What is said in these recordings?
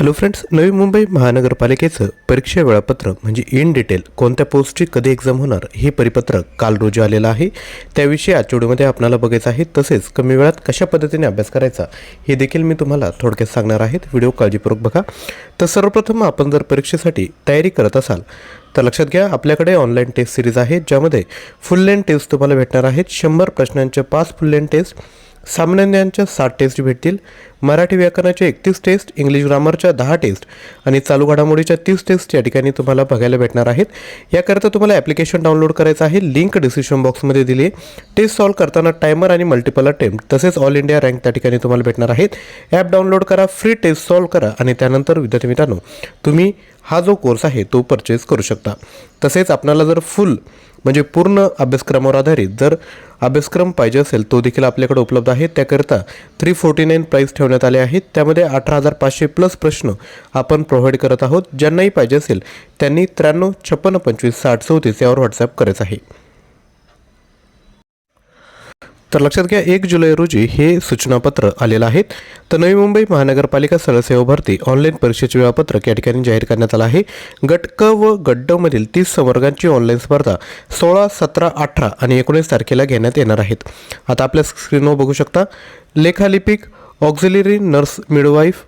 Hello friends Navi Mumbai महानगरपालिकेचं परीक्षा वेळापत्रक म्हणजे इन डिटेल कोणत्या पोस्टची कधी एक्झाम होणार हे परिपत्रक काल रोजी आलेलं आहे. त्याविषयी आजच्या व्हिडिओमध्ये आपल्याला बघायचं आहे तसेच कमी वेळात कशा पद्धतीने अभ्यास करायचा हे देखील मी तुम्हाला थोडक्यात सांगणार आहेत व्हिडिओ काळजीपूर्वक बघा. तर सर्वप्रथम आपण जर परीक्षेसाठी तयारी करत असाल तर लक्षात घ्या आपल्याकडे ऑनलाईन टेस्ट सिरीज आहे ज्यामध्ये फुल लेन टेस्ट तुम्हाला भेटणार आहेत. शंभर प्रश्नांचे पाच फुल लेन टेस्ट सामान्यांच्या सात टेस्ट भेटतील. मराठी व्याकरणाच्या एकतीस टेस्ट इंग्लिश ग्रामरच्या दहा टेस्ट आणि चालू घडामोडीच्या तीस टेस्ट या ठिकाणी तुम्हाला बघायला भेटणार आहेत. याकरिता तुम्हाला ॲप्लिकेशन डाउनलोड करायचं आहे. लिंक डिस्क्रिप्शन बॉक्समध्ये दिली. आहे टेस्ट सॉल्व करताना टायमर आणि मल्टिपल अटेम्प्ट तसेच ऑल इंडिया रँक त्या ठिकाणी तुम्हाला भेटणार आहेत. ॲप डाउनलोड करा फ्री टेस्ट सॉल्व करा आणि त्यानंतर विद्यार्थी मित्रांनो तुम्ही हा जो कोर्स आहे तो परचेस करू शकता. तसेच आपणाला जर फुल म्हणजे पूर्ण अभ्यासक्रमावर आधारित जर अभ्यासक्रम पाहिजे असेल तो देखील आपल्याकडे उपलब्ध आहे. त्याकरिता थ्री फोर्टी नाईन प्राईस ठेवण्यात आले आहेत. त्यामध्ये अठरा हजार पाचशे प्लस प्रश्न आपण प्रोव्हाइड करत आहोत. ज्यांनाही पाहिजे असेल त्यांनी त्र्याण्णव छप्पन्न पंचवीस साठ चौतीस यावर व्हॉट्सअप करायचं आहे. तर लक्षात घ्या एक जुलै रोजी हे सूचनापत्र आलेलं आहे. तर नवी मुंबई महानगरपालिका सरसेवा भरती ऑनलाईन परीक्षेचे वेळापत्रक या ठिकाणी जाहीर करण्यात आलं आहे. गट क व गड्डमधील मधील तीस संवर्गांची ऑनलाईन स्पर्धा सोळा सतरा अठरा आणि एकोणीस तारखेला घेण्यात येणार आहेत. आता आपल्या स्क्रीनवर बघू शकता लेखालिपिक ऑक्झिलरी नर्स मिडवाईफ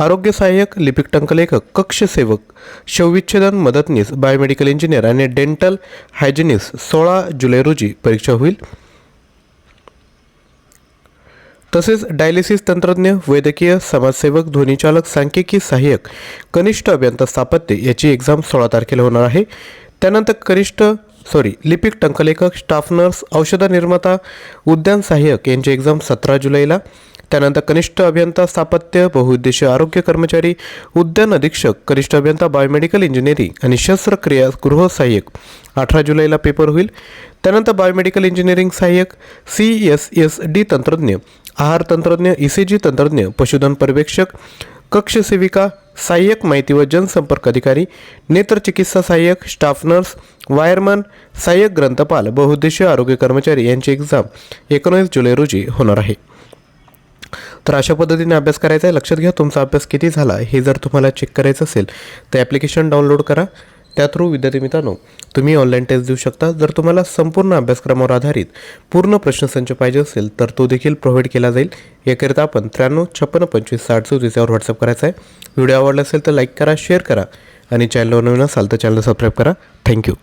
आरोग्य सहाय्यक लिपिक टंकलेखक कक्षसेवक शवविच्छेदन मदतनीस बायोमेडिकल इंजिनियर आणि डेंटल हायजिनिस्ट सोळा जुलै रोजी परीक्षा होईल. तसेच डायलिसिस तंत्रज्ञ वैद्यकीय समाजसेवक ध्वनिचालक सांख्यिकी सहाय्यक कनिष्ठ अभियंता स्थापत्य याची एक्झाम सोळा तारखेला होणार आहे. त्यानंतर कनिष्ठ सॉरी लिपिक टंकलेखक स्टाफ नर्स औषध निर्माता उद्यान सहाय्यक यांची एक्झाम सतरा जुलैला. त्यानंतर कनिष्ठ अभियंता स्थापत्य बहुउद्देशीय आरोग्य कर्मचारी उद्यान अधीक्षक कनिष्ठ अभियंता बायोमेडिकल इंजिनिअरिंग आणि शस्त्रक्रिया गृह सहाय्यक. अठरा जुलैला पेपर होईल. त्यानंतर बायोमेडिकल इंजिनिअरिंग सहाय्यक सी एस एस डी तंत्रज्ञ आहार तंत्रज्ञ ई सी जी तंत्रज्ञ पशुधन पर्यवेक्षक कक्षसेविका सहाय्यक माहिती व जनसंपर्क अधिकारी नेत्रचिकित्सा सहाय्यक स्टाफ नर्स वायरमन सहाय्यक ग्रंथपाल बहुउद्देशीय आरोग्य कर्मचारी यांची एक्झाम एकोणीस जुलै रोजी होणार आहे. तर अशा पद्धतीने अभ्यास करायचा आहे. लक्षात घ्या तुमचा अभ्यास किती झाला हे जर तुम्हाला चेक करायचं असेल तर ॲप्लिकेशन डाउनलोड करा. त्या थ्रू विद्यार्थी मित्रांनो तुम्ही ऑनलाईन टेस्ट देऊ शकता. जर तुम्हाला संपूर्ण अभ्यासक्रमावर आधारित पूर्ण प्रश्नसंच पाहिजे असेल तर तो देखील प्रोव्हाइड केला जाईल. याकरिता आपण त्र्याण्णव छप्पन्न पंचवीस साठ चौतीस यावर व्हॉट्सअप करायचा आहे. व्हिडिओ आवडला असेल तर लाईक करा शेअर करा आणि चॅनलवर नवीन असाल तर चॅनल सबस्क्राईब करा. थँक्यू